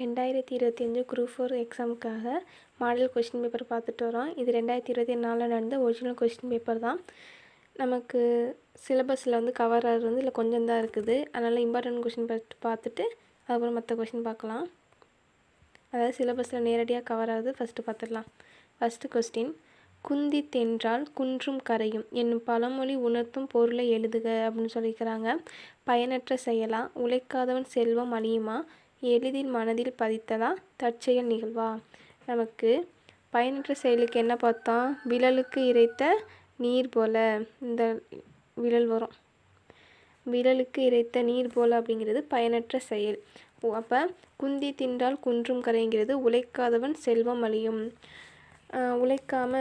ரெண்டாயிரத்தி இருபத்தி அஞ்சு குரூப் ஃபோர் எக்ஸாமுக்காக மாடல் கொஸ்டின் பேப்பர் பார்த்துட்டு வரோம். இது ரெண்டாயிரத்தி இருபத்தி நாலில் நடந்த ஒரிஜினல் கொஸ்டின் பேப்பர் தான். நமக்கு சிலபஸில் வந்து கவர் ஆகிறது வந்து இல்லை கொஞ்சம் தான் இருக்குது. அதனால் இம்பார்ட்டன்ட் கொஸ்டின் பார்த்து பார்த்துட்டு அதுக்கப்புறம் மற்ற கொஸ்டின் பார்க்கலாம். அதாவது சிலபஸில் நேரடியாக கவர் ஆகுது. ஃபஸ்ட்டு பார்த்துடலாம். ஃபஸ்ட்டு கொஸ்டின் குந்தி தென்றால் குன்றும் கரையும். என்னும் பழமொழி உணர்த்தும் பொருளை எழுதுக அப்படின்னு சொல்லியிருக்கிறாங்க. பயனற்ற செயலா? உழைக்காதவன் செல்வம் அழியுமா? எளிதில் மனதில் பதித்ததா? தற்செயல் நிகழ்வா? நமக்கு பயனற்ற செயலுக்கு என்ன பார்த்தோம் விழலுக்கு இறைத்த நீர் போல இந்த விழல் வரும். விழலுக்கு இறைத்த நீர் போல அப்படிங்கிறது பயனற்ற செயல். ஓ அப்போ குந்தி தின்றால் குன்றும் கரைங்கிறது உழைக்காதவன் செல்வம் அழியும். உழைக்காம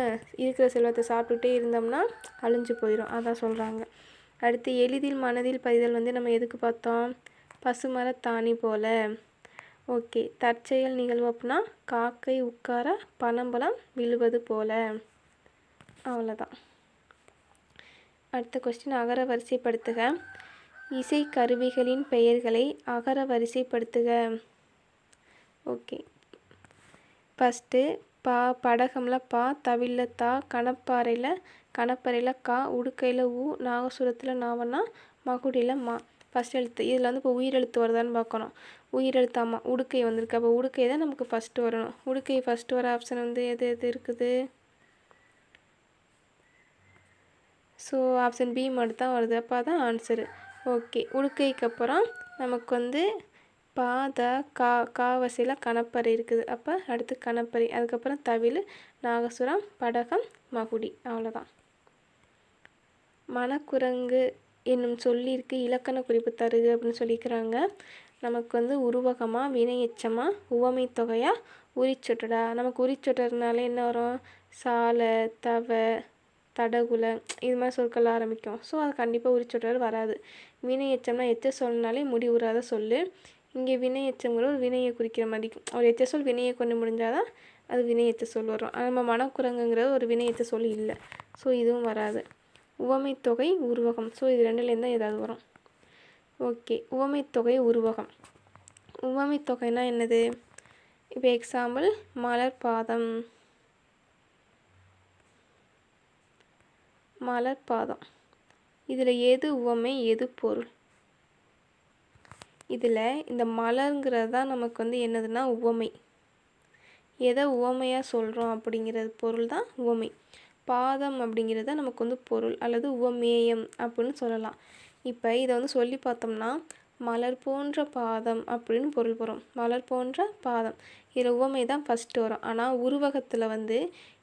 இருக்கிற செல்வத்தை சாப்பிட்டுட்டே இருந்தோம்னா அழிஞ்சு போயிடும் அதான் சொல்கிறாங்க அடுத்து எளிதில் மனதில் பதிதல் வந்து நம்ம எதுக்கு பார்த்தோம்? பசுமரத்தாணி போல. ஓகே. தற்செயல் நிகழ்வு அப்படின்னா காக்கை உட்கார பனம்பழம் விழுவது போல. அவ்வளோதான் அடுத்த கொஸ்டின் அகர வரிசைப்படுத்துக. இசை கருவிகளின் பெயர்களை அகர வரிசைப்படுத்துக. ஓகே. ஃபஸ்ட்டு பா படகம்ல பா தவில்ல தா கணப்பாறையில் கணப்பறையில் கா உடுக்கையில் ஊ நாகசுரத்தில் நாவன்னா மகுடியில் மா. ஃபஸ்ட் எழுத்து. இதில் வந்து இப்போ உயிரெழுத்து வருதான்னு பார்க்கணும். உயிரெழுத்து ஆமாம் உடுக்கை வந்திருக்கு. அப்போ உடுக்கை தான் நமக்கு ஃபஸ்ட்டு வரணும். உடுக்கை ஃபஸ்ட்டு வர ஆப்ஷன் வந்து எது எது இருக்குது? ஸோ ஆப்ஷன் பி மட்டும் தான் வருது. அப்போ தான் ஆன்சரு ஓகே உடுக்கைக்கு அப்புறம் நமக்கு வந்து பா த கா காவசியில் கணப்பறை இருக்குது. அப்போ அடுத்து கணப்பறை. அதுக்கப்புறம் தவில் நாகசுரம் படகம் மகுடி. அவ்வளோதான். மணக்குரங்கு என்னும் சொல்லிற்கு இலக்கண குறிப்பு தருது அப்படின்னு சொல்லிக்கிறாங்க. நமக்கு வந்து உருவகமாக வினையெச்சமாக உவமை தொகையாக உரிச்சொட்டடா நமக்கு உரிச்சொட்டர்னாலே என்ன வரும்? சாலை தவ தடகுல இது மாதிரி சொற்கள் ஆரம்பிக்கும். ஸோ அது கண்டிப்பாக உரிச்சொட்டர் வராது. வினை எச்சம்னா எச்ச சொல்னாலே முடிவுறாத சொல் இங்கே வினை எச்சங்கிற ஒரு வினையை குறிக்கிற மாதிரி ஒரு எச்ச சொல் வினையை கொண்டு முடிஞ்சாதான் அது வினை எச்ச சொல் வரும். நம்ம மனக்குரங்குங்கிறது ஒரு வினை எச்ச சொல் இல்லை. ஸோ இதுவும் வராது. உவமைத்தொகை உருவகம். ஸோ இது ரெண்டுலேருந்து தான் ஏதாவது வரும். ஓகே உவமைத்தொகை உருவகம். உவமைத்தொகைனா என்னது? இப்போ எக்ஸாம்பிள் மலர் பாதம். மலர் பாதம். இதில் எது உவமை எது பொருள்? இதில் இந்த மலருங்கிறது தான் நமக்கு வந்து என்னதுன்னா உவமை. எதை உவமையாக சொல்கிறோம் அப்படிங்கிறது பொருள் தான் உவமை. பாதம் அப்படிங்கிறது நமக்கு வந்து பொருள் அல்லது உவமேயம் அப்படின்னு சொல்லலாம். இப்போ இதை வந்து சொல்லி பார்த்தோம்னா மலர் போன்ற பாதம் அப்படின்னு பொருள் வரும். மலர் போன்ற பாதம். இதில் உவமை தான் ஃபஸ்ட்டு வரும். ஆனால் உருவகத்தில் வந்து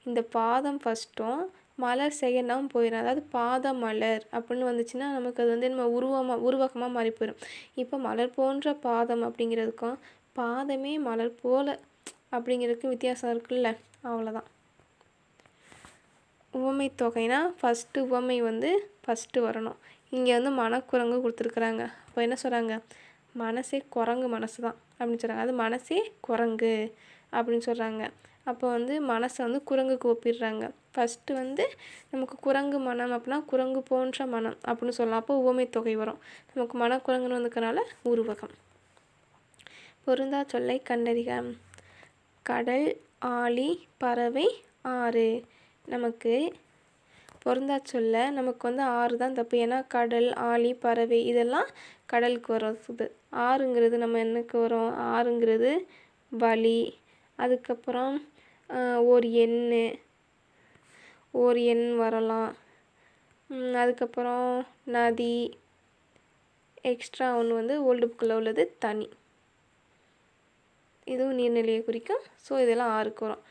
இந்த பாதம் ஃபஸ்ட்டும் மலர் செகண்டாகவும் போயிடும் அதாவது பாத மலர் அப்படின்னு வந்துச்சுன்னா நமக்கு அது வந்து நம்ம உருவமாக உருவகமாக மாறி போயிடும் இப்போ மலர் போன்ற பாதம் அப்படிங்கிறதுக்கும் பாதமே மலர் போல அப்படிங்கிறதுக்கும் வித்தியாசம் இருக்குல்ல? அவ்வளோதான் உவமை தொகைனா ஃபஸ்ட்டு உவமை வந்து ஃபஸ்ட்டு வரணும். இங்கே வந்து மனக்குரங்கு கொடுத்துருக்குறாங்க. அப்போ என்ன சொல்கிறாங்க மனசே குரங்கு மனசு தான் அப்படின்னு சொல்கிறாங்க அது மனசே குரங்கு அப்படின்னு சொல்கிறாங்க அப்போ வந்து மனசை வந்து குரங்குக்கு ஒப்பிடுறாங்க ஃபஸ்ட்டு வந்து நமக்கு குரங்கு மனம் அப்படின்னா குரங்கு போன்ற மனம் அப்படின்னு சொல்லலாம். அப்போ உவமை தொகை வரும். நமக்கு மனக்குரங்குன்னு வந்துக்கனால உருவகம். பொருந்தா சொல்லை கண்டறிக. கடல் ஆழி பறவை ஆறு. நமக்கு பொருந்தா சொல்ல நமக்கு வந்து ஆறு தான் தப்பு. ஏன்னா கடல் ஆழி பறவை இதெல்லாம் கடலுக்கு வருது ஆறுங்கிறது நம்ம என்னக்கு வரும் ஆறுங்கிறது வலி. அதுக்கப்புறம் ஒரு எண் ஒரு எண் வரலாம். அதுக்கப்புறம் நதி. எக்ஸ்ட்ரா ஒன்று வந்து ஓல்டு புக்கில் உள்ளது தனி. இதுவும் நீர்நிலையை குறிக்கும். ஸோ இதெல்லாம் ஆறுக்கு வரும்.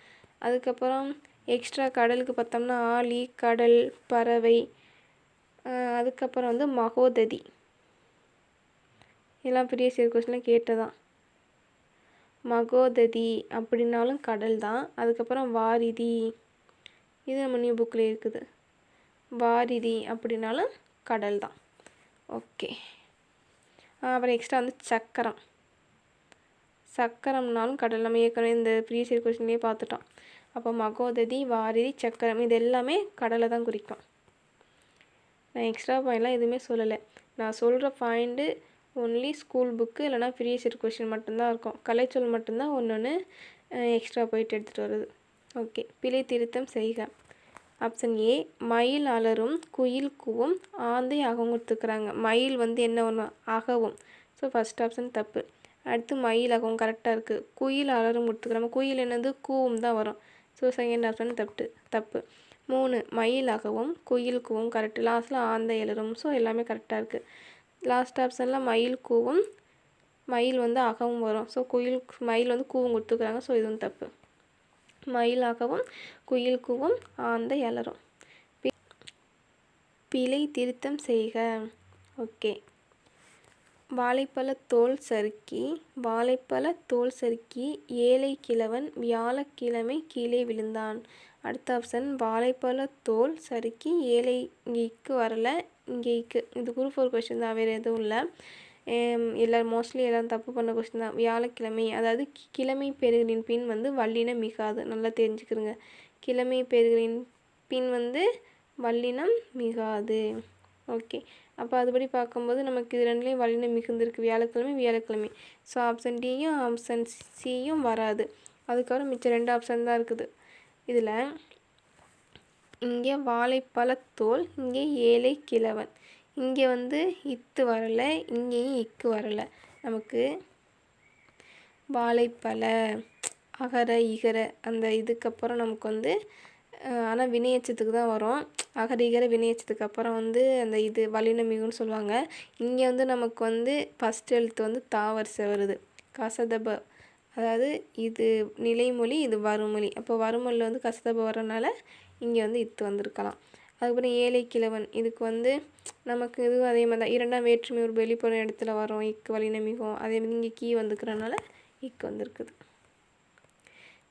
அதுக்கப்புறம் எக்ஸ்ட்ரா கடலுக்கு பார்த்தோம்னா ஆழி கடல் பறவை அதுக்கப்புறம் வந்து மகோததி. இதெல்லாம் ப்ரீவியஸ் இயர் கொஸ்டினில் கேட்டதான் மகோததி அப்படின்னாலும் கடல் தான் அதுக்கப்புறம் வாரிதி. இது நம்ம நியூ புக்கில் இருக்குது. வாரிதி அப்படின்னாலும் கடல் தான் ஓகே அப்புறம் எக்ஸ்ட்ரா வந்து சக்கரம். சக்கரம்னாலும் கடல். நம்ம ஏற்கனவே இந்த ப்ரீவியஸ் இயர் கொஸ்டின்லேயே பார்த்துட்டோம். அப்போ மகோததி வாரிதி சக்கரம் இது எல்லாமே கடலை தான் குறிக்கும். நான் எக்ஸ்ட்ரா பாயிண்ட்லாம் எதுவுமே சொல்லலை. நான் சொல்கிற பாயிண்ட்டு ஒன்லி ஸ்கூல் புக்கு இல்லைனா ப்ரீவியஸ் இயர் கொஷின் மட்டும்தான் இருக்கும். கலைச்சொல் மட்டும்தான் ஒன்று ஒன்று எக்ஸ்ட்ரா போயிட்டு எடுத்துகிட்டு வருது. ஓகே பிழை திருத்தம் செய்க. ஆப்ஷன் ஏ மயில் அலரும் குயில் கூவும் ஆந்தை அகவும் கொடுத்துருக்குறாங்க. மயில் வந்து என்ன ஒன்று அகவும். ஸோ ஃபஸ்ட் ஆப்ஷன் தப்பு. அடுத்து மயில் அகவும் கரெக்டாக இருக்குது குயில் அலரும் கொடுத்துக்கிறாங்க குயில் என்னது? கூவும் தான் வரும். ஸோ செகண்ட் ஆப்ஷன் தப்பு. தப்பு மூணு மயில் அகவும் குயில் கூவும் கரெக்டு லாஸ்ட்டில் ஆந்தை எழுறும் ஸோ எல்லாமே கரெக்டாக இருக்குது லாஸ்ட் ஆப்ஷனில் மயில் கூவும் மயில் வந்து அகவும் வரும். ஸோ குயில் மயில் வந்து கூவும் கொடுத்துக்கிறாங்க ஸோ இதுவும் தப்பு. மயிலாகவும் குயில் கூவும் ஆந்தை அலறும் பிழை திருத்தம் செய்க. ஓகே வாழைப்பழத்தோல் சறுக்கி வாழைப்பழ தோல் சறுக்கி ஏழை கிழவன் வியாழக்கிழமை கீழே விழுந்தான். அடுத்த ஆப்ஷன் வாழைப்பழத்தோல் சறுக்கி ஏழை இங்கேக்கு வரல இங்கேக்கு. இது குரூப் ஃபோர் கொஸ்டின் தான் வேறு எதுவும் இல்லை. எல்லோரும் மோஸ்ட்லி எல்லோரும் தப்பு பண்ண கொஸ்டின் தான். வியாழக்கிழமை அதாவது கிழமை பெருகளின் பின் வந்து வல்லினம் மிகாது. நல்லா தெரிஞ்சுக்கிறோங்க கிழமை பெருகளின் பின் வந்து வல்லினம் மிகாது. ஓகே. அப்போ அதுபடி பார்க்கும்போது நமக்கு இது ரெண்டுலேயும் வலிமை மிகுந்திருக்கு. வியாழக்கிழமை வியாழக்கிழமை. ஸோ ஆப்ஷன் டியும் ஆப்ஷன் சியும் வராது. அதுக்கப்புறம் மிச்சம் ரெண்டு ஆப்ஷன் தான் இருக்குது. இதில் இங்கே வாழைப்பழத்தோல் இங்கே ஏழை கிழவன். இங்கே வந்து இத்து வரலை இங்கேயும் இக்கு வரலை. நமக்கு வாழைப்பழ அகர இகர அந்த இதுக்கப்புறம் நமக்கு வந்து ஆனால் வினையச்சத்துக்கு தான் வரும். அகரீகர வினையச்சத்துக்கு அப்புறம் வந்து அந்த இது வலினமிகுன்னு சொல்லுவாங்க. இங்கே வந்து நமக்கு வந்து ஃபஸ்ட் எழுத்து வந்து தா வரிசை வருது கசதப அதாவது இது நிலைமொழி இது வறுமொழி. அப்போ வறுமொழியில் வந்து கசதப வரனால இங்கே வந்து இத்து வந்திருக்கலாம். அதுக்கப்புறம் ஏழை கிழவன் இதுக்கு வந்து நமக்கு இதுவும் அதே மாதிரி தான். இரண்டாம் வேற்றுமை ஒரு வெளிப்புற இடத்துல வரும். இக்கு வலினமிகும் அதே மாதிரி இங்கே கீ வந்துக்கிறனால இக்கு வந்திருக்குது.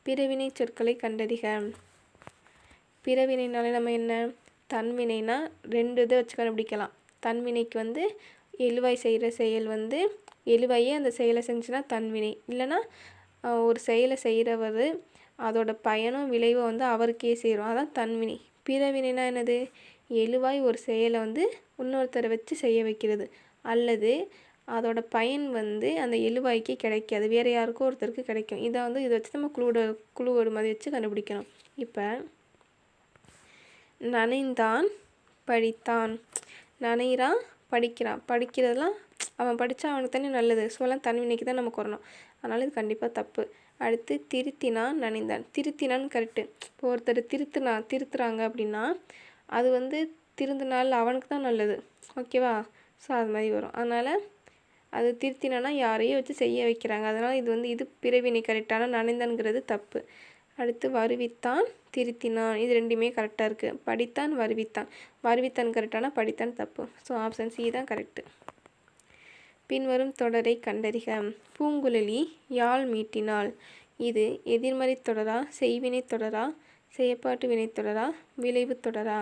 பிறவினை சொற்களை கண்டறிக. பிறவினைனாலே நம்ம என்ன? தன்வினைனா ரெண்டு இதை வச்சு கண்டுபிடிக்கலாம். தன்வினைக்கு வந்து எழுவாய் செய்கிற செயல் வந்து எழுவாயே அந்த செயலை செஞ்சுன்னா தன்வினை. இல்லைன்னா ஒரு செயலை செய்கிறவர் அதோட பயனும் விளைவும் வந்து அவருக்கே சேரும். அதான் தன்வினை. பிறவினைனா என்னது? எழுவாய் ஒரு செயலை வந்து இன்னொருத்தரை வச்சு செய்ய வைக்கிறது. அல்லது அதோட பயன் வந்து அந்த எழுவாய்க்கே கிடைக்காது. வேறு யாருக்கோ ஒருத்தருக்கு கிடைக்கும். இதை வந்து இதை வச்சு நம்ம குழுவோட குழுவோட மாதிரி வச்சு கண்டுபிடிக்கணும். இப்போ நனைந்தான் படித்தான். நனைகிறான் படிக்கிறான். படிக்கிறதெல்லாம் அவன் படித்தா அவனுக்கு தானே நல்லது. ஸோ எல்லாம் தன்வினைக்கு தான் நமக்கு வரணும் அதனால் இது கண்டிப்பாக தப்பு. அடுத்து திருத்தினான் நனைந்தான். திருத்தினான்னு கரெக்டு இப்போ ஒருத்தர் திருத்தினா திருத்துறாங்க அப்படின்னா அது வந்து திருந்தினால் அவனுக்கு தான் நல்லது. ஓகேவா ஸோ அது மாதிரி வரும். அதனால் அது திருத்தினா யாரையும் வச்சு செய்ய வைக்கிறாங்க. அதனால் இது வந்து இது பிறவினை கரெக்டான நனைந்தான்ங்கிறது தப்பு. அடுத்து வருவித்தான் திருத்தினான். இது ரெண்டுமே கரெக்டாக இருக்குது படித்தான் வருவித்தான். வருவித்தான் கரெக்டானா படித்தான் தப்பு. ஸோ ஆப்ஷன் சி தான் கரெக்டு பின்வரும் தொடரை கண்டறிக. பூங்குழலி யாழ் மீட்டினாள். இது எதிர்மறை தொடரா செய்வினை தொடரா செயற்பாட்டு வினை தொடரா விளைவு தொடரா?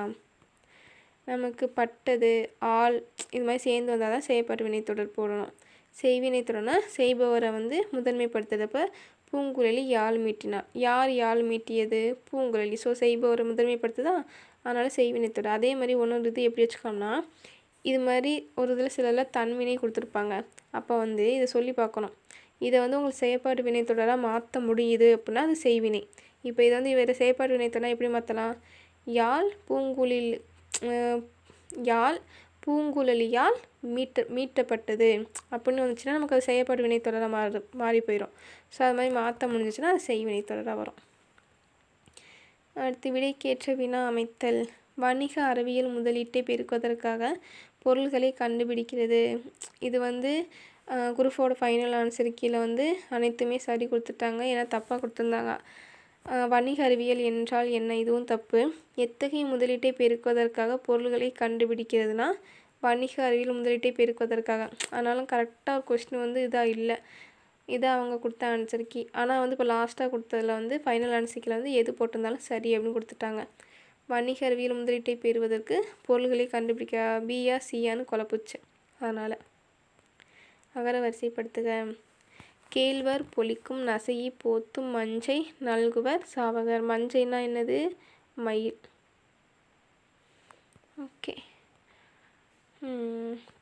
நமக்கு பட்டது ஆள் இது மாதிரி சேர்ந்து வந்தால் தான் செயற்பாட்டு வினை தொடர் போடணும். செய்வினை தொடர்னா செய்பவரை வந்து முதன்மைப்படுத்துகிறப்ப பூங்குழலி யாழ் மீட்டினார் யார் யாழ் மீட்டியது? பூங்குழலி. ஸோ செய்பவர் முதன்மைப்படுத்துதா? அதனால் செய்வினை தொடர் அதே மாதிரி ஒன்று இது எப்படி வச்சுக்கோம்னா இது மாதிரி ஒரு இதில் சிலரில் தன்வினை கொடுத்துருப்பாங்க. அப்போ வந்து இதை சொல்லி பார்க்கணும். இதை வந்து உங்களுக்கு செயற்பாட்டு வினைத்தொடராக மாற்ற முடியுது அப்படின்னா அது செய்வினை. இப்போ இதை வந்து வேறு செயற்பாட்டு வினை எப்படி மாற்றலாம் யாழ் பூங்குழில் யாழ் பூங்குழலியால் மீட்ட மீட்டப்பட்டது. அப்படின்னு வந்துச்சுன்னா நமக்கு அது செய்யப்படும் வினைத்தொடராக மாறு மாறி போயிடும் ஸோ அது மாதிரி மாற்ற முடிஞ்சிச்சுன்னா அது செய் வினைத்தொடராக வரும். அடுத்து விடைக்கேற்ற வினா அமைத்தல். வணிக அறிவியல் முதலீட்டை பெருக்குவதற்காக பொருள்களை கண்டுபிடிக்கிறது. இது வந்து குரூப்போட ஃபைனல் ஆன்சர் கீழே வந்து அனைத்துமே சரி கொடுத்துட்டாங்க ஏன்னா தப்பாக கொடுத்துருந்தாங்க. வணிக அறிவியல் என்றால் என்ன? இதுவும் தப்பு. எத்தகைய முதலீட்டை பெருக்குவதற்காக பொருள்களை கண்டுபிடிக்கிறதுனா வணிக அறிவியல் முதலீட்டை பெருக்குவதற்காக. ஆனாலும் கரெக்டாக ஒரு கொஸ்டின் வந்து இதாக இல்லை. இதை அவங்க கொடுத்த ஆன்சர் கீ ஆனால் வந்து இப்போ லாஸ்ட்டாக கொடுத்ததில் வந்து ஃபைனல் ஆன்சர் வந்து எது போட்டிருந்தாலும் சரி அப்படின்னு கொடுத்துட்டாங்க. வணிக அறிவியல் முதலீட்டை பெறுவதற்கு பொருள்களை கண்டுபிடிக்க பியா சியான்னு குழப்புச்சு. அதனால் அகர வரிசைப்படுத்துக. கேழ்வர் பொலிக்கும் நசையி போத்தும் மஞ்சை நல்குவர் சாவகர். மஞ்சைனா என்னது? மயில். ஓகே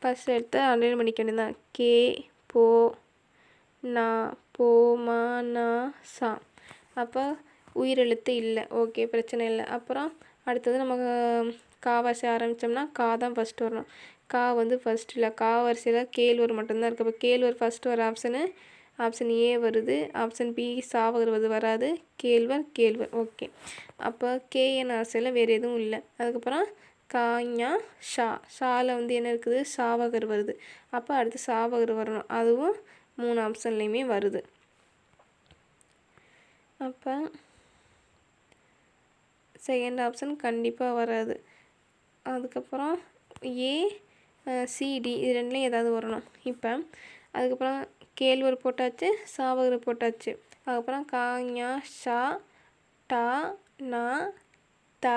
ஃபஸ்ட் எடுத்து அண்டர்லைன் பண்ணிக்க வேண்டியதான் கே போ நா போ மா நா சா. அப்போ உயிரெழுத்து இல்லை. ஓகே பிரச்சனை இல்லை. அப்புறம் அடுத்தது நம்ம கா வரிசை ஆரம்பித்தோம்னா கா தான் ஃபஸ்ட்டு வரணும். கா வந்து ஃபஸ்ட் இல்லை. கா வரிசையில் கேழ்வர் மட்டும்தான் இருக்குது அப்போ கேழ்வர் ஃபஸ்ட்டு வர ஆப்ஷனு ஆப்ஷன் ஏ வருது. ஆப்ஷன் பி சா வருவது வராது. கேழ்வர் கேழ்வர் ஓகே. அப்போ கேஎன் ஆசையில் வேறு எதுவும் இல்லை. அதுக்கப்புறம் காஞா ஷா ஷாவில் வந்து என்ன இருக்குது? சாவகர் வருது. அப்போ அடுத்து சாவகர் வரணும். அதுவும் மூணு ஆப்ஷன்லேயுமே வருது. அப்போ செகண்ட் ஆப்ஷன் கண்டிப்பாக வராது. அதுக்கப்புறம் ஏ சிடி இது ரெண்டுலேயும் ஏதாவது வரணும். இப்போ அதுக்கப்புறம் கேழ்வர் போட்டாச்சு சாவகர் போட்டாச்சு. அதுக்கப்புறம் காஞா ஷா டா நா த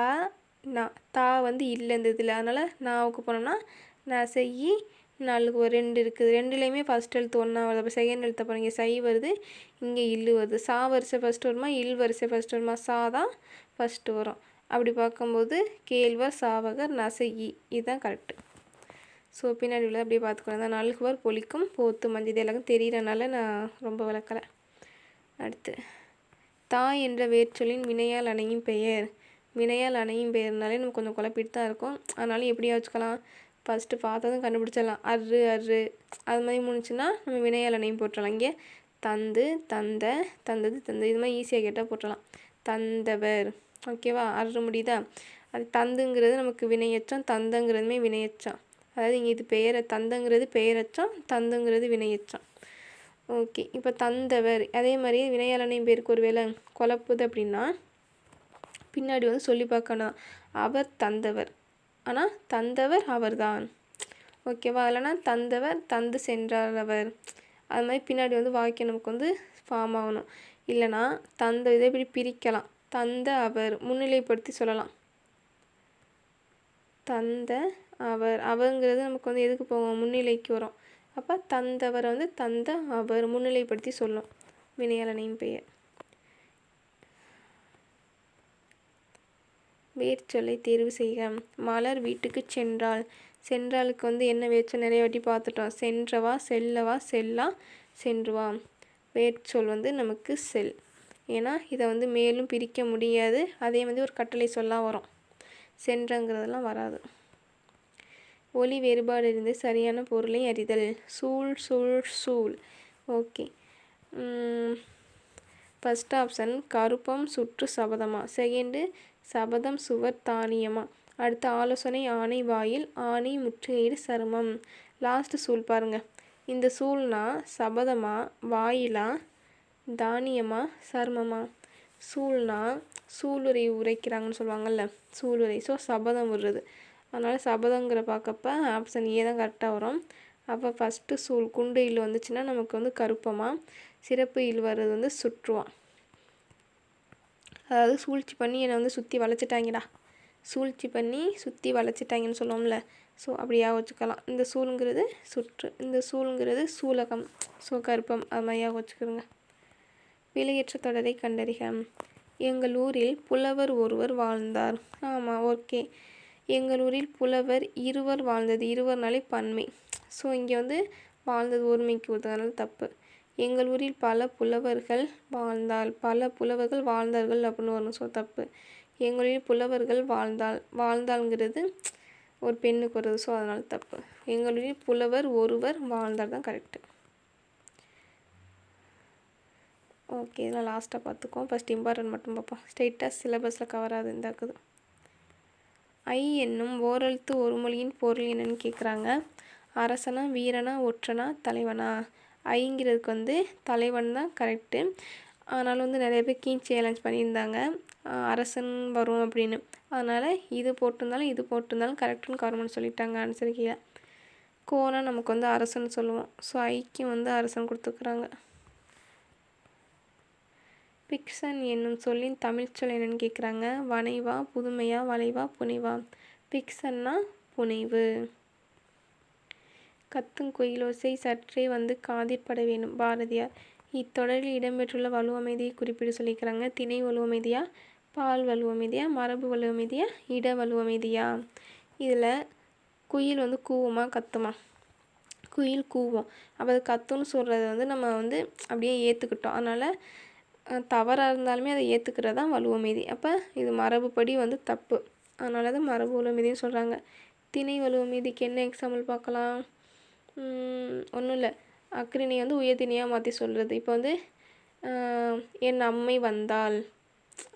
நான் தா வந்து இல்லை இந்த இதில். அதனால் நாவுக்கு போனோம்னா நான் செய்யி நாலுக்கு ஒரு ரெண்டு இருக்குது. ரெண்டுலேயுமே ஃபஸ்ட் எழுத்து ஒன்றா வருது. அப்போ செகண்ட் எழுத்து அப்புறம் இங்கே சை வருது இங்கே இல்லு வருது. சா வரிசை ஃபஸ்ட்டு வருமா இல் வரிசை ஃபஸ்ட்டு வருமா? சா தான் ஃபஸ்ட்டு வரும். அப்படி பார்க்கும்போது கேழ்வர் சாவகர் நசையி. இதுதான் கரெக்டு ஸோ பின்னாடி உள்ள அப்படியே பார்த்துக்கணும் தான் நல்குவர் பொலிக்கும் போத்து மஞ்சள் இது எல்லாருக்கும் தெரியறனால நான் ரொம்ப விளக்கலை. அடுத்து தாய் என்ற வேர்ச்சொல்லின் வினையால் அணையும் பெயர். வினையால் அணையும் பெயர்னாலே நம்ம கொஞ்சம் குழப்பிட்டு தான் இருக்கும். அதனால எப்படியா வச்சுக்கலாம் ஃபஸ்ட்டு பார்த்ததும் கண்டுபிடிச்சிடலாம். அரு அரு அது மாதிரி முடிஞ்சுன்னா நம்ம வினையால் அணையும் போட்டுடலாம். இங்கே தந்து தந்த தந்தது தந்த. இது மாதிரி ஈஸியாக கேட்டால் போட்டுடலாம். தந்தவர். ஓகேவா அரு முடியுதா? அது தந்துங்கிறது நமக்கு வினையச்சம் தந்தங்கிறதுமே வினையச்சம். அதாவது இங்கே இது பெயரை தந்தங்கிறது பெயரச்சம் தந்துங்கிறது வினையச்சம். ஓகே இப்போ தந்தவர். அதே மாதிரி வினையாளனையும் பேருக்கு ஒரு வேளை குழப்புது அப்படின்னா பின்னாடி வந்து சொல்லி பார்க்கணும். அவர் தந்தவர். ஆனால் தந்தவர் அவர்தான். ஓகேவா? இல்லைனா தந்தவர் தந்து சென்றார் அவர். அது மாதிரி பின்னாடி வந்து வாக்கியம் நமக்கு வந்து ஃபார்ம் ஆகணும். இல்லைனா தந்த இதை இப்படி பிரிக்கலாம்? தந்த அவர். முன்னிலைப்படுத்தி சொல்லலாம். தந்த அவர். அவங்கிறது நமக்கு வந்து எதுக்கு போகும்? முன்னிலைக்கு வரும். அப்போ தந்தவர் வந்து தந்த அவர் முன்னிலைப்படுத்தி சொல்லும். வினையாளனையும் பெயர். வேர்ச்சொல்லை தேர்வு செய்க. மலர் வீட்டுக்கு சென்றாள். சென்றாளுக்கு வந்து என்ன வேர்ச்சொல்? நிறைய வாட்டி பார்த்துட்டோம். சென்றவா? செல்லவா? செல்லா? சென்றுவா. வேர்ச்சொல் வந்து நமக்கு செல். ஏன்னா இதை வந்து மேலும் பிரிக்க முடியாது. அதே மாதிரி ஒரு கட்டளை சொல்லாக வரும். சென்றங்கிறதெல்லாம் வராது. ஒளி வேறுபாடு இருந்து சரியான பொருளை அறிதல். சூழ் சூழ் சூழ். ஓகே. ஃபஸ்ட் ஆப்ஷன் கருப்பம் சுற்று சபதமாக செகண்டு சபதம் சுவர் தானியமா? அடுத்த ஆலோசனை ஆணை வாயில் ஆணை முற்றுகையிடு சருமம். லாஸ்ட் சூல் பாருங்க. இந்த சூழ்னா சபதமா வாயிலா தானியமா சருமமா? சூழ்னா சூளுரை உரைக்கிறாங்கன்னு சொல்லுவாங்கள்ல சூளுரை. ஸோ சபதம் விடுறது. அதனால் சபதங்கிற பார்க்கப்ப ஆப்ஷன் ஏ தான் கரெக்டாக வரும். அப்போ ஃபஸ்ட்டு சூழ் குண்டு இல் வந்துச்சுன்னா நமக்கு வந்து கருப்பமாக சிறப்பு இல் வர்றது வந்து சுற்றுவான் அதாவது சூழ்ச்சி பண்ணி என்னை வந்து சுற்றி வளைச்சிட்டாங்கடா. சூழ்ச்சி பண்ணி சுற்றி வளைச்சிட்டாங்கன்னு சொல்லுவோம்ல. ஸோ அப்படியாக வச்சுக்கலாம். இந்த சூளுங்கிறது சுற்று. இந்த சூளுங்கிறது சூலகம். ஸோ கருப்பம். அது மாதிரியாக வச்சுக்கிறோங்க விலையற்ற தொடரை கண்டறிக. எங்கள் ஊரில் புலவர் ஒருவர் வாழ்ந்தார். ஆமாம் ஓகே. எங்கள் ஊரில் புலவர் இருவர் வாழ்ந்தது. இருவர்னாலே பன்மை. ஸோ இங்கே வந்து வாழ்ந்தது ஒருமைக்கு உதவினால தப்பு. எங்கள் ஊரில் பல புலவர்கள் வாழ்ந்தால் பல புலவர்கள் வாழ்ந்தார்கள் அப்படின்னு வரணும் ஸோ தப்பு. எங்கள் ஊரில் புலவர்கள் வாழ்ந்தால் வாழ்ந்தாள்ங்கிறது ஒரு பெண்ணுக்கு வருது ஸோ அதனால் தப்பு. எங்கள் ஊரில் புலவர் ஒருவர் வாழ்ந்தால் தான் கரெக்டு ஓகே இதெல்லாம் லாஸ்ட்டாக பார்த்துக்குவோம். ஃபஸ்ட் இம்பார்ட்டன்ட் மட்டும் பார்ப்போம். ஸ்ட்ரெயிட்டாக சிலபஸில் கவர் ஆகுது இந்தாக்குது ஐ என்னும் ஓரெழுத்து ஒரு மொழியின் பொருள் என்னன்னு கேட்குறாங்க அரசனா வீரனா ஒற்றனா தலைவனா? ஐங்கிறதுக்கு வந்து தலைவன் தான் கரெக்டு அதனால் வந்து நிறைய பேர் கீ சேலஞ்ச் பண்ணியிருந்தாங்க. அரசன் வரும் அப்படின்னு. அதனால் இது போட்டிருந்தாலும் இது போட்டிருந்தாலும் கரெக்டுன்னு கவர்மெண்ட் சொல்லிட்டாங்க ஆன்சர் கீழே கோனா நமக்கு வந்து அரசன் சொல்லுவோம். ஸோ ஐக்கியம் வந்து அரசன் கொடுத்துக்குறாங்க பிக்சன் என்னும் சொல்லின் தமிழ் சொல் என்னன்னு கேட்குறாங்க வனைவா புதுமையா வளைவா புனைவா? பிக்சன்னா புனைவு. கத்தும் குயிலோசை சற்றே வந்து காதிற்பட வேணும் பாரதியார் இத்தொடரில் இடம்பெற்றுள்ள வலுவமைதியை குறிப்பிட்டு சொல்லிக்கிறாங்க திணை வலுவமைதியா பால் வலுவமைதியா மரபு வலுவமைதியா இட வலுவமைதியா இதில் குயில் வந்து கூவுமா? கத்துமா? குயில் கூவும். அப்போ அது கத்துன்னு சொல்கிறது வந்து நம்ம வந்து அப்படியே ஏற்றுக்கிட்டோம் அதனால் தவறாக இருந்தாலுமே அதை ஏற்றுக்கிறது தான் வலுவமைதி அப்போ இது மரபுப்படி வந்து தப்பு. அதனால தான் மரபு வலுவமைதின்னு சொல்கிறாங்க திணை வலுவ மீதிக்கு என்ன எக்ஸாம்பிள் பார்க்கலாம்? ஒன்றும் இல்லை அக்ரிணை வந்து உயர்திணையாக மாற்றி சொல்கிறது இப்போ வந்து என் அம்மை வந்தாள்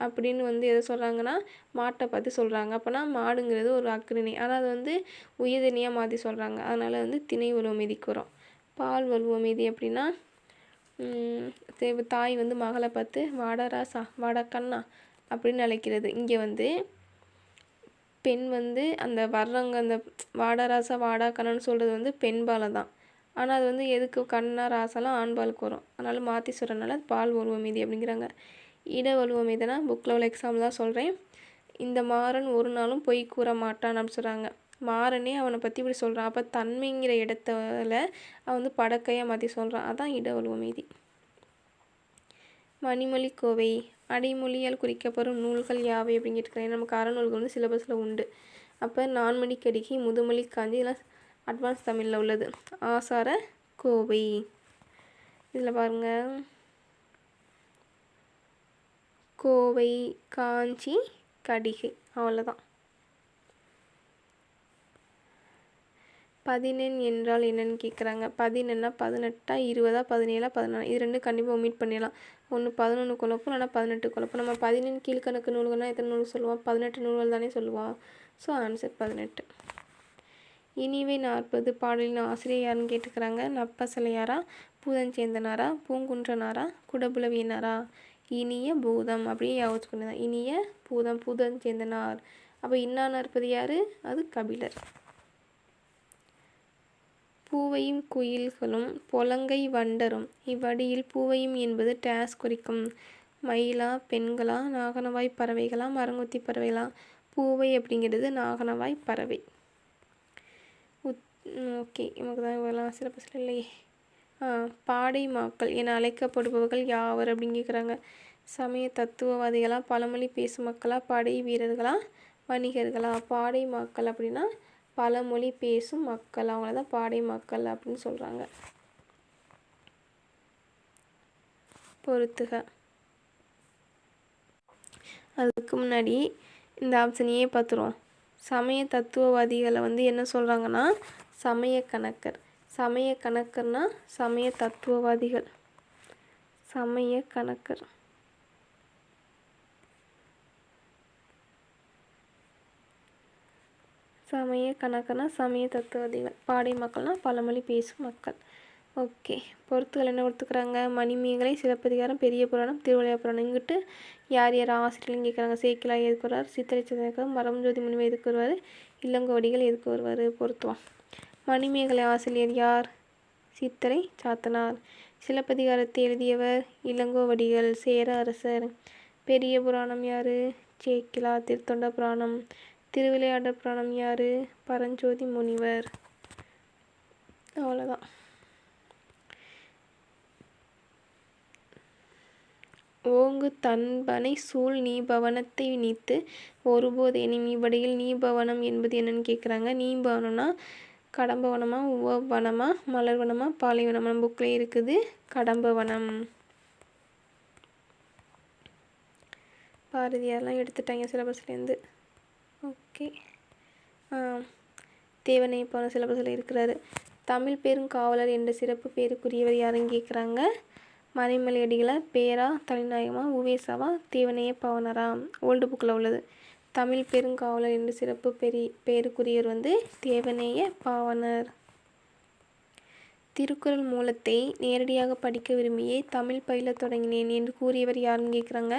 அப்படின்னு வந்து எதை சொல்கிறாங்கன்னா மாட்டை பார்த்து சொல்கிறாங்க அப்போனா மாடுங்கிறது ஒரு அக்ரிணி. ஆனால் அது வந்து உயர்தினியாக மாற்றி சொல்கிறாங்க அதனால் வந்து திணை உருவம் மீதிக்கு வரும் பால் வலுவ மீதி அப்படின்னா தாய் வந்து மகளை பார்த்து வாடா ராசா வாடா கண்ணா அப்படின்னு அழைக்கிறது. இங்கே வந்து பெண் வந்து அந்த வர்றவங்க அந்த வாடா ராசா வாடா கண்ணன்னு சொல்கிறது வந்து பெண்பாலை தான். ஆனால் அது வந்து எதுக்கு கண்ணா ராசாலாம் ஆண்பாலுக்கு வரும். அதனால் மாற்றி சொல்கிறனால பால் உருவ மீதி அப்படிங்கிறாங்க. இட உருவ மீதினா புக்கில் உள்ள எக்ஸாம்பிள் தான் சொல்கிறேன் இந்த மாறன் ஒரு நாளும் பொய் கூற மாட்டான் அப்படின்னு சொல்கிறாங்க மாறனே அவனை பற்றி இப்படி சொல்கிறான் அப்போ தன்மைங்கிற இடத்துல அவன் வந்து படக்கையாக மாற்றி சொல்கிறான் அதான் இட உருவ மீதி. மணிமொழி கோவை. அடைமொழியால் குறிக்கப்படும் நூல்கள் யாவை அப்படின்னு கேட்டுக்கிறேன். நமக்கு அறநூல்கள் வந்து சிலபஸில் உண்டு. அப்போ நான்மணி கடிகை முதுமொழி காஞ்சி இதெல்லாம் அட்வான்ஸ் தமிழில் உள்ளது. ஆசார கோவை. இதில் பாருங்கள் கோவை காஞ்சி கடிகை. அவ்வளோதான் பதினெண் என்றால் என்னன்னு கேட்குறாங்க பதினென்னா பதினெட்டா இருபதா பதினேழா பதினாலு? இது ரெண்டும் கண்டிப்பாக ஒமிட் பண்ணிடலாம். ஒன்று பதினொன்று குழப்பம் இல்லைனா பதினெட்டு குழப்பம் நம்ம பதினெண் கீழ்கணக்கு நூல்கள்னால் எத்தனை நூல் சொல்லுவோம்? பதினெட்டு நூல்கள் தானே சொல்லுவோம் ஸோ ஆன்சர் பதினெட்டு. இனிவை நாற்பது பாடலின் ஆசிரியர் யாருன்னு கேட்டுக்கிறாங்க? நப்பசலையாரா பூதஞ்சேந்தனாரா பூங்குன்றனாரா குடபுலவியனாரா? இனிய பூதம் அப்படியே யோசிச்சுக்கொண்டு தான் இனிய பூதம் பூதஞ்சேந்தனார். அப்போ இன்னா நாற்பது யார்? அது கபிலர். பூவையும் குயில்களும் பொலங்கை வண்டரும். இவ்வடியில் பூவையும் என்பது டேஸ் குறிக்கும். மயிலா பெண்களா நாகனவாய் பறவைகளா மரங்கொத்தி பறவைகளா? பூவை அப்படிங்கிறது நாகனவாய் பறவை. உத் ஓகே. நமக்கு தான் இவெல்லாம் சிறப்பு இல்லையே. பாடை மாக்கள் என அழைக்கப்படுபவர்கள் யாவர் அப்படின்னு கேட்குறாங்க சமய தத்துவவாதிகளா பழமொழி பேசும் மக்களா படை வீரர்களா வணிகர்களா? பாடை மாக்கள் அப்படின்னா பல மொழி பேசும் மக்கள் அவங்கள தான் பாடை மக்கள் அப்படின்னு சொல்கிறாங்க பொறுத்துக. அதுக்கு முன்னாடி இந்த ஆப்ஷனையே பார்த்துருவோம் சமய தத்துவவாதிகளை வந்து என்ன சொல்கிறாங்கன்னா சமய கணக்கர். சமய கணக்கர்னா சமய தத்துவவாதிகள். சமய கணக்கர். சமய கணக்கனா சமய தத்துவதிகள். பாடை மக்கள்னால் பழமொழி பேசும் மக்கள். ஓகே. பொறுத்துகள் என்ன கொடுத்துக்கிறாங்க மணிமேகலை சிலப்பதிகாரம் பெரிய புராணம் திருவிளையா புராணம். இங்கிட்டு யார் யார் ஆசிரியர்னு கேட்குறாங்க சேக்கிலா எதுக்கு வருவார்? சித்திரை சந்திரகம் மரம்ஜோதி முனிவர் எதுக்கு வருவார்? இளங்கோடிகள் எதுக்கு வருவார்? பொருத்துவோம். மணிமேகலை ஆசிரியர் யார்? சித்தரை சாத்தனார். சிலப்பதிகாரத்தை எழுதியவர் இளங்கோவடிகள் சேர அரசர். பெரிய புராணம் யார்? சேக்கிலா திருத்தொண்ட புராணம். திருவிளையாடல் புராணம் யார்? பரஞ்சோதி முனிவர். அவ்வளோதான் ஓங்கு தன்பனை சூழ் நீ பவனத்தை நீத்து ஒருபோதேனும் இவ்வடியில் நீபவனம் என்பது என்னன்னு கேட்குறாங்க நீபவனம்னா கடம்பவனமா உவவனமா மலர்வனமா பாலைவனமா நம்ம புக்கில் இருக்குது. கடம்பவனம் பாரதியார்லாம் எடுத்துட்டாங்க சிலபஸ்லேருந்து ஓகே தேவனை போன சிலபஸில் இருக்கிறாரு. தமிழ் பெருங்காவலர் என்ற சிறப்பு பேருக்குரியவர் யாருன்னு கேட்குறாங்க? மறைமலை அடிகளை பேரா தலைநாயகமா உவேசாவா தேவனைய பவனரா? ஓல்டு புக்கில் உள்ளது. தமிழ் பெருங்காவலர் என்று சிறப்பு பெரி பேருக்குரியவர் வந்து தேவநேய பாவனர். திருக்குறள் மூலத்தை நேரடியாக படிக்க விரும்பியே தமிழ் பயில தொடங்கினேன் என்று கூறியவர் யாருன்னு கேட்குறாங்க?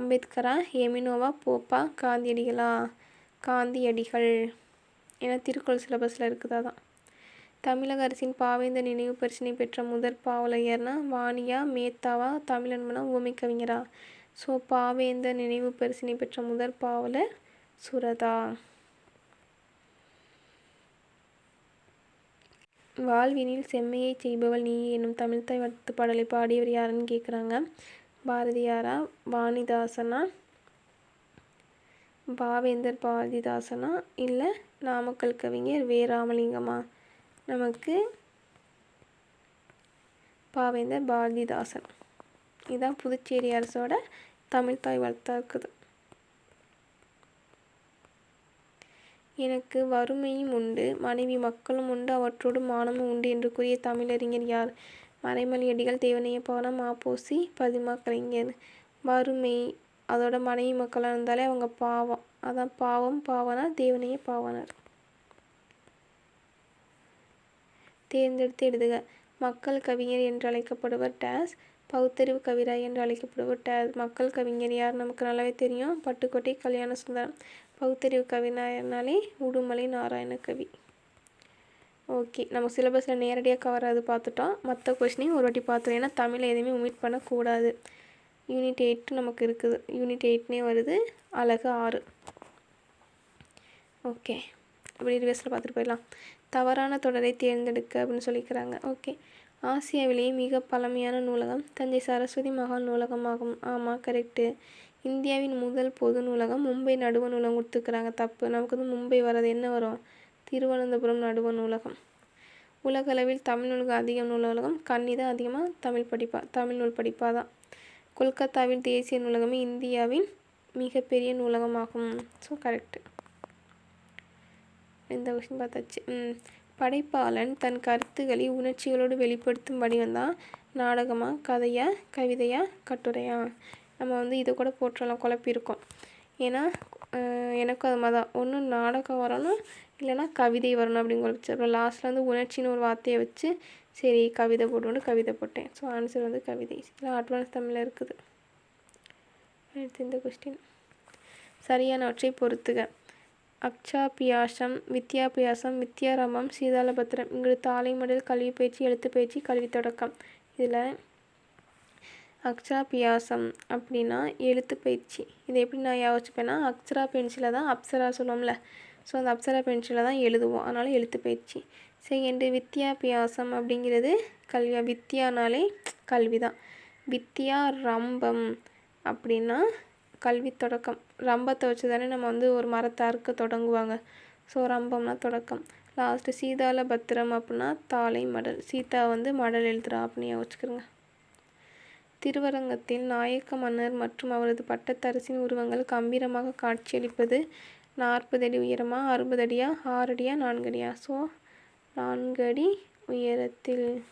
அம்பேத்கரா எமினோவா போப்பா காந்தியடிகளா? காந்தியடிகள் ஏன்னா திருக்குறள் சிலபஸில் இருக்குதா தான் தமிழக அரசின் பாவேந்தர் நினைவு பரிசினை பெற்ற முதற் பாவலையர்னா வாணியா மேத்தாவா தமிழன்மனா ஊமை கவிஞரா ஸோ பாவேந்தர் நினைவு பரிசினை பெற்ற முதற் பாவலர் சுரதா. வாழ்வினில் செம்மையை செய்பவள் நீ என்னும் தமிழ்த்தாய் வாழ்த்து பாடலை பாடியவர் யாருன்னு கேட்குறாங்க பாரதியாரா வாணிதாசனா பாவேந்தர் பாரதிதாசனா இல்லை நாமக்கல் கவிஞர் வே ராமலிங்கமா நமக்கு பாவேந்தர் பாரதிதாசன். இதுதான் புதுச்சேரி அரசோட தமிழ்தாய் வளர்த்தா இருக்குது எனக்கு வறுமையும் உண்டு மனைவி மக்களும் உண்டு அவற்றோடு மானமும் உண்டு என்று கூறிய தமிழறிஞர் யார்? மறைமலையடிகள் தேவனைய போன மாப்போசி பதிமா கலைஞர் வறுமை அதோட மனைவி மக்களாக இருந்தாலே அவங்க பாவம். அதான் பாவம் பாவனா தேவனையே பாவனர். தேர்ந்தெடுத்து எழுதுக. மக்கள் கவிஞர் என்று அழைக்கப்படுவர் டேஸ். பகுத்தறிவு கவிராய் என்று அழைக்கப்படுவர் டேஸ். மக்கள் கவிஞர் யார்? நமக்கு நல்லாவே தெரியும். பட்டுக்கோட்டை கல்யாண சுந்தரம். பகுத்தறிவு கவிஞர்னாலே உடுமலை நாராயண கவி. ஓகே. நம்ம சிலபஸில் நேரடியாக கவர் பார்த்துட்டோம். மற்ற கொஷினையும் ஒரு வாட்டி பார்த்துருவோம் ஏன்னா தமிழை எதுவுமே உமிட் பண்ணக்கூடாது. யூனிட் எயிட் நமக்கு இருக்குது. யூனிட் எயிட்னே வருது. அழகு ஆறு. ஓகே இப்படி ரிவர்ஸில் பார்த்துட்டு போயிடலாம். தவறான தொடரை தேர்ந்தெடுக்க அப்படின்னு சொல்லிக்கிறாங்க. ஓகே ஆசியாவிலேயே மிக பழமையான நூலகம் தஞ்சை சரஸ்வதி மகால் நூலகமாகும். ஆமாம் கரெக்டு இந்தியாவின் முதல் பொது நூலகம் மும்பை நடுவ நூலகம் கொடுத்துருக்குறாங்க. தப்பு. நமக்கு வந்து மும்பை வர்றது என்ன வரும்? திருவனந்தபுரம் நடுவ நூலகம். உலகளவில் தமிழ் நூலுக்கு அதிகம் நூலகம். கண்ணி தான் அதிகமாக தமிழ் படிப்பா தமிழ் நூல் படிப்பாதான். கொல்கத்தாவில் தேசிய நூலகமே இந்தியாவின் மிகப்பெரிய நூலகமாகும். ஸோ கரெக்டு இந்த கொஸ்டின் பார்த்தாச்சு. ம் படைப்பாளன் தன் கருத்துக்களை உணர்ச்சிகளோடு வெளிப்படுத்தும் வடிவம் தான் கதையாக கவிதையாக கவிதையா கட்டுரையா? நம்ம வந்து இதை கூட போற்றலாம் குழப்பியிருக்கோம். ஏன்னா எனக்கும் அது மாதிரி தான் ஒன்று நாடகம் வரணும் இல்லைன்னா கவிதை வரணும் அப்படின்னு குழப்பிச்சு அப்புறம் லாஸ்ட்டில் வந்து உணர்ச்சின்னு ஒரு வார்த்தையை வச்சு சரி கவிதை போட்டுன்னு கவிதை போட்டேன். ஸோ ஆன்சர் வந்து கவிதை. இதெல்லாம் அட்வான்ஸ் தமிழில் இருக்குது. அடுத்து இந்த கொஸ்டின் சரியானவற்றை பொறுத்துக. அக்ஷாபியாசம் வித்யாபியாசம் வித்யாரமம் சீதாலபத்திரம். இங்கு தாலை மடல் கல்வி பயிற்சி எழுத்து பயிற்சி கல்வி தொடக்கம். இதில் அக்ஷராபியாசம் அப்படின்னா எழுத்து பயிற்சி இதை எப்படி நான் யோசிச்சுப்பேன்னா அக்ஷரா பென்சிலை தான் அப்சரா சொல்லுவோம்ல. ஸோ அந்த அப்சரா பென்சிலை தான் எழுதுவோம். அதனால் எழுத்து பயிற்சி செகண்டு வித்யாபியாசம் அப்படிங்கிறது கல்வியா வித்யானாலே கல்வி தான் வித்யா ரம்பம் அப்படின்னா கல்வி தொடக்கம். ரம்பத்தை வச்சு தானே நம்ம வந்து ஒரு மரத்தை அறுக்க தொடங்குவாங்க. ஸோ ரம்பம்னா தொடக்கம். லாஸ்ட்டு சீதால பத்திரம் அப்படின்னா தாளை மடல். சீதா வந்து மடல் எழுதுறா அப்படின்னு வச்சுக்கிறோங்க திருவரங்கத்தில் நாயக்க மன்னர் மற்றும் அவரது பட்டத்தரசின் உருவங்கள் கம்பீரமாக காட்சியளிப்பது நாற்பது அடி உயரமாக அறுபது அடியா ஆறு அடியா நான்கு ஸோ நான்கு அடி உயரத்தில்.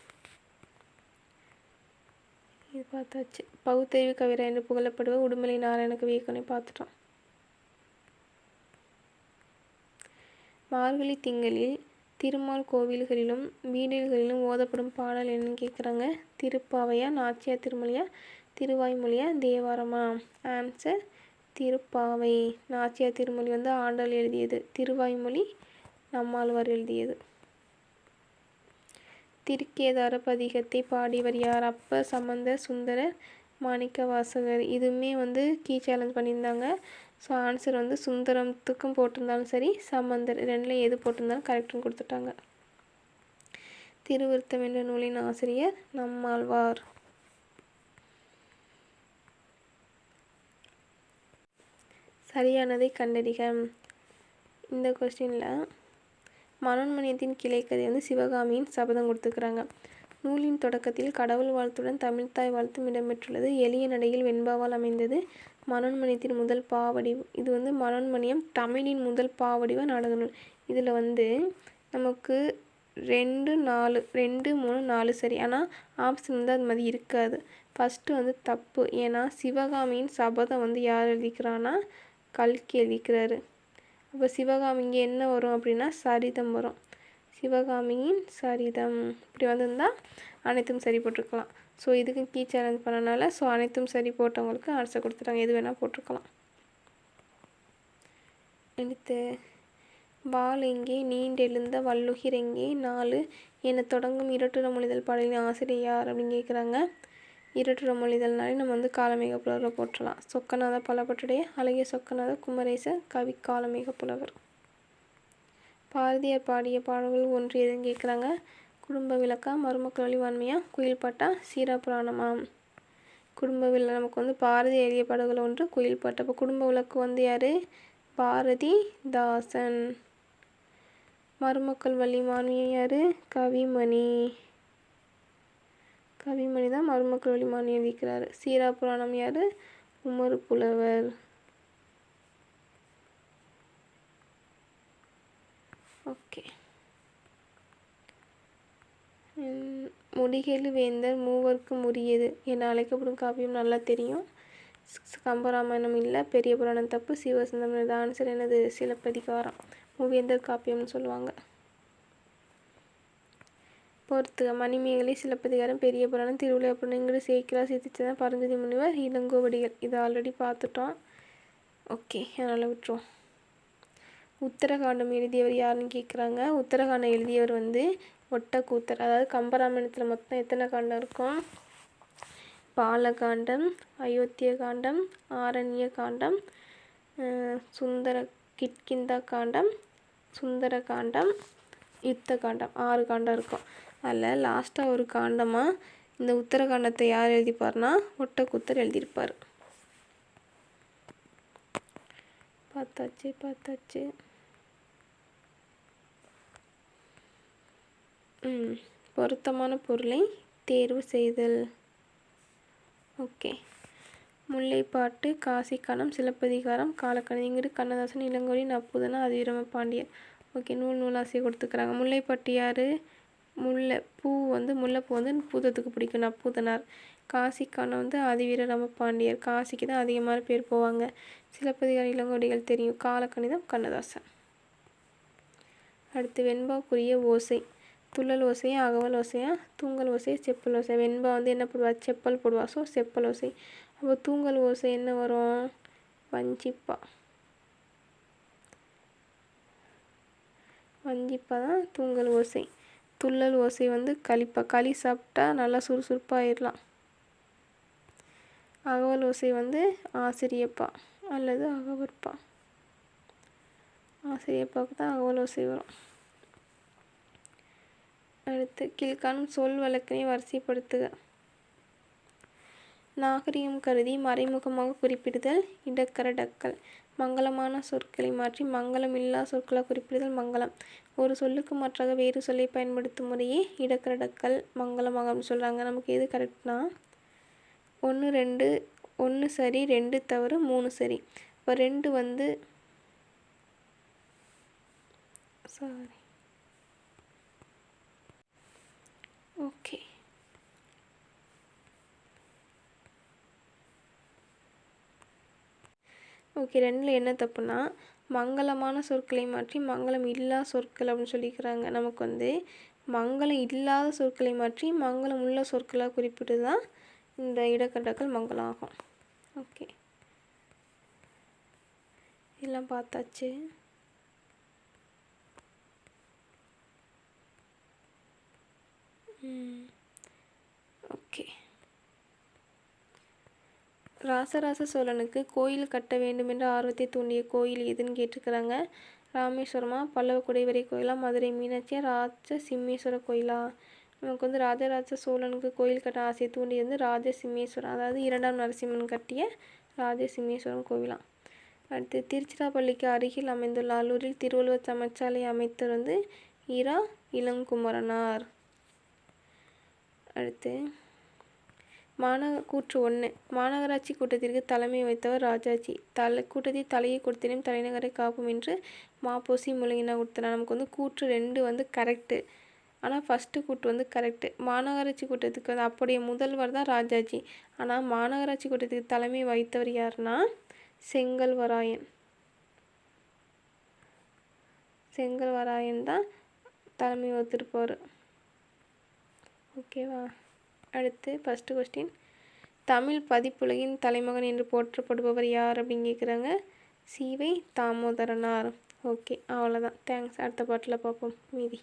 இது பார்த்தாச்சு. பகுத்தறிவு கவிரா என்று புகழப்படுவர் உடுமலை நாராயணக்கு வியக்கனை பார்த்துட்டோம். மார்கழி திங்களில் திருமால் கோவில்களிலும் வீடுகளிலும் ஓதப்படும் பாடல் என்னன்னு கேட்குறாங்க திருப்பாவையா நாச்சியார் திருமொழியா திருவாய்மொழியா தேவாரமா? ஆன்சர் திருப்பாவை. நாச்சியார் திருமொழி வந்து ஆண்டாள் எழுதியது. திருவாய்மொழி நம்மாழ்வார் எழுதியது. திருக்கேதார பதிகத்தை பாடியவர் யார்? அப்ப சம்பந்த சுந்தரர் மாணிக்க வாசகர் இதுவுமே வந்து கீ சேலஞ்ச் பண்ணியிருந்தாங்க. ஸோ ஆன்சர் வந்து சுந்தரத்துக்கும் போட்டிருந்தாலும் சரி சம்பந்தர் ரெண்டில் எது போட்டிருந்தாலும் கரெக்டுன்னு கொடுத்துட்டாங்க. திருவிருத்தம் என்ற நூலின் ஆசிரியர் நம்மாழ்வார். சரியானதை கண்டறிக. இந்த கொஸ்டினில் மனோன்மணியத்தின் கிளைக்கதை வந்து சிவகாமியின் சபதம் கொடுத்துக்கிறாங்க நூலின் தொடக்கத்தில் கடவுள் வாழ்த்துடன் தமிழ்த்தாய் வாழ்த்தும் இடம்பெற்றுள்ளது. எளிய நடையில் வெண்பாவால் அமைந்தது மனோன்மணியத்தின் முதல் பாவடி இது வந்து மனோன்மணியம் தமிழின் முதல் பாவடிவ நாடக நூல். இதில் வந்து நமக்கு ரெண்டு நாலு ரெண்டு மூணு நாலு சரி. ஆனால் ஆப்ஷன் வந்து அது மாதிரி இருக்காது. ஃபஸ்ட்டு வந்து தப்பு. ஏன்னா சிவகாமியின் சபதம் வந்து யார் எழுதிக்கிறான்னா கல்கி எழுதிக்கிறாரு. அப்போ சிவகாமி இங்கே என்ன வரும் அப்படின்னா சரிதம் வரும். சிவகாமியின் சரிதம். இப்படி வந்திருந்தால் அனைத்தும் சரி போட்டிருக்கலாம். ஸோ இதுக்கு கீ சேலஞ்ச் பண்ணனால ஸோ அனைத்தும் சரி போட்டவங்களுக்கு ஆன்சர் கொடுத்துட்டாங்க. எது வேணால் போட்டிருக்கலாம். அடுத்து வாள் எங்கே நீண்டெழுந்த வள்ளுகிர் எங்கே நாலு என தொடங்கும் இரட்டுற மொழிதல் பாடலின் ஆசிரியர் யார் அப்படின்னு கேட்குறாங்க. இருட்டுற மொழிதல்னாலே நம்ம வந்து காலமேக புலவரை போட்டுடலாம் சொக்கநாத பலபட்டுடைய அழகிய சொக்கநாத குமரேச கவி காலமேக புலவர் பாரதியார் பாடிய பாடல்கள் ஒன்று எதுன்னு கேட்குறாங்க குடும்ப விளக்கா மருமக்கள் வழிவான்மையாக குயில் பாட்டா சீரா புராணமாம் குடும்ப விழா நமக்கு வந்து பாரதி எழுதிய பாடல்கள் ஒன்று குயில் பாட்டு. அப்போ குடும்ப விளக்கு வந்து யார்? பாரதி தாசன் மருமக்கள் வள்ளி யார்? கவிமணி. கவிமணி தான் மருமக்கள் வழி எழுதிக்கிறாரு சீரா புராணம் யார்? உமர் புலவர். ஓகே. முடிகேலு வேந்தர் மூவர்க்கும் உரியது என அழைக்கப்படும் காவியம் நல்லா தெரியும். கம்பராமாயணம் இல்லை பெரிய புராணம் தப்பு சிவசந்தம் இது ஆன்சர் எனது சிலப்பதிகாரம். மூவேந்தர் காப்பியம்னு சொல்லுவாங்க. பொறுத்துக மணிமேகலை சிலப்பதிகாரம் பெரிய புராணம் திருவிழாப்புறம் இங்கிட்டு சேக்கிலா சித்திச்சதான் பரஞ்சதி முனிவர் இளங்கோவடிகள். இதை ஆல்ரெடி பார்த்துட்டோம். ஓகே அதனால் விட்டுருவோம். உத்தரகாண்டம் எழுதியவர் யாருன்னு கேட்குறாங்க உத்தரகாண்டம் எழுதியவர் வந்து ஒட்டக்கூத்தர். அதாவது கம்பராமாயணத்தில் மொத்தம் எத்தனை காண்டம் இருக்கும்? பாலகாண்டம் அயோத்திய காண்டம் ஆரண்ய காண்டம் சுந்தர கிட்கிந்தா காண்டம் சுந்தர காண்டம் யுத்த காண்டம் ஆறு காண்டம் இருக்கும். அதில் லாஸ்ட்டாக ஒரு காண்டமாக இந்த உத்தரகாண்டத்தை யார் எழுதிப்பார்னா ஒட்டக்கூத்தர் எழுதியிருப்பார். பார்த்தாச்சு பார்த்தாச்சு. ம் பொருத்தமான பொருளை தேர்வு செய்தல். ஓகே. முல்லைப்பாட்டு காசிக்கானம் சிலப்பதிகாரம் காலக்கணி இங்கிட்டு கண்ணதாசன் இளங்கோடி நப்புதனா அதிரம பாண்டியன். ஓகே நூல் நூலாசியை கொடுத்துக்கிறாங்க முல்லைப்பாட்டு யார்? முல்லை பூ வந்து முல்லைப்பூ வந்து பூதத்துக்கு பிடிக்கும். நான் பூதனார். காசிக்கான வந்து அதிவீர ரம பாண்டியர் காசிக்கு தான் அதிகமான பேர் போவாங்க. சிலப்பதிகார இளங்கோடிகள் தெரியும். காலக்கணிதம் கண்ணதாசன். அடுத்து வெண்பாக்குரிய ஓசை. துள்ளல் ஓசையா அகவல் ஓசையா தூங்கல் ஓசை செப்பல் ஓசை. வெண்பா வந்து என்ன போடுவா? செப்பல் போடுவா. ஸோ செப்பல் ஓசை. அப்போ தூங்கல் ஓசை என்ன வரும்? வஞ்சிப்பா. வஞ்சிப்பா தான் தூங்கல் ஓசை. துள்ளல் ஓசை வந்து களிப்பா களி சாப்பிட்டா நல்லா சுறுசுறுப்பாகிடலாம் அகவல் ஓசை வந்து ஆசிரியப்பா அல்லது அகவற்பா. ஆசிரியப்பாவுக்கு தான் அகவல் ஓசை வரும். அடுத்து கீழ்காணும் சொல் வழக்கினை வரிசைப்படுத்துக. நாகரிகம் கருதி மறைமுகமாக குறிப்பிடுதல் இடக்கரடக்கல். மங்களமான சொற்களை மாற்றி மங்களம் இல்லா சொற்களை குறிப்பிடுதல் மங்களம். ஒரு சொல்லுக்கு மாற்றாக வேறு சொல்லை பயன்படுத்தும் முறையே இடக்கரடக்கல் மங்களமாகன்னு சொல்கிறாங்க நமக்கு எது கரெக்ட்னா ஒன்று ரெண்டு ஒன்று சரி ரெண்டு தவறு மூணு சரி. இப்போ ரெண்டு வந்து சாரி ஓகே ஓகே ரெண்டில் என்ன தப்புனா மங்களமான சொற்களை மாற்றி மங்களம் இல்லா சொற்கள் அப்படின்னு சொல்லிக்கிறாங்க. நமக்கு வந்து மங்களம் இல்லாத சொற்களை மாற்றி மங்களம் உள்ள சொற்களாக குறிப்பிட்டு தான் இந்த இடக்கட்டக்கள் மங்களம் ஆகும் ஓகே. இதெல்லாம் பார்த்தாச்சு. ஓகே. ராசராச சோழனுக்கு கோயில் கட்ட வேண்டுமென்ற ஆர்வத்தை தூண்டிய கோயில் எதுன்னு கேட்டிருக்கிறாங்க. ராமேஸ்வரமா? பல்லவ குடைவரை கோயிலா? மதுரை மீனாட்சியா? ராஜ சிம்மேஸ்வர கோயிலா? நமக்கு வந்து ராஜராஜ சோழனுக்கு கோயில் கட்ட ஆசையை தூண்டியது வந்து ராஜ சிம்மேஸ்வரம் அதாவது இரண்டாம் நரசிம்மன் கட்டிய ராஜ சிம்மேஸ்வரம் கோவிலாம் அடுத்து திருச்சிராப்பள்ளிக்கு அருகில் அமைந்துள்ள ஆலூரில் திருவள்ளுவர் சமச்சாலை அமைத்தர் வந்து ஈரா இளங்குமரனார். அடுத்து மாநக கூற்று ஒன்று மாநகராட்சி கூட்டத்திற்கு தலைமை வைத்தவர் ராஜாஜி. தலை கூட்டத்தில் தலையை கொடுத்தனையும் தலைநகரை காப்போம் என்று மாப்போசி முழுங்கினா கொடுத்தனா நமக்கு வந்து கூற்று ரெண்டு வந்து கரெக்டு ஆனால் ஃபஸ்ட்டு கூட்டு வந்து கரெக்டு மாநகராட்சி கூட்டத்துக்கு வந்து அப்படியே முதல்வர் தான் ராஜாஜி. ஆனால் மாநகராட்சி கூட்டத்துக்கு தலைமை வைத்தவர் யாருன்னா செங்கல்வராயன். செங்கல்வராயன் தான் தலைமை வகுத்திருப்பார். ஓகேவா அடுத்து ஃபஸ்ட்டு கொஸ்டின் தமிழ் பதிப்புலகின் தலைமகன் என்று போற்றப்படுபவர் யார் அப்படின்னு கேட்குறாங்க சீவை தாமோதரனார். ஓகே அவ்வளோதான் தேங்க்ஸ் அடுத்த பாட்டில் பார்ப்போம் மீதி.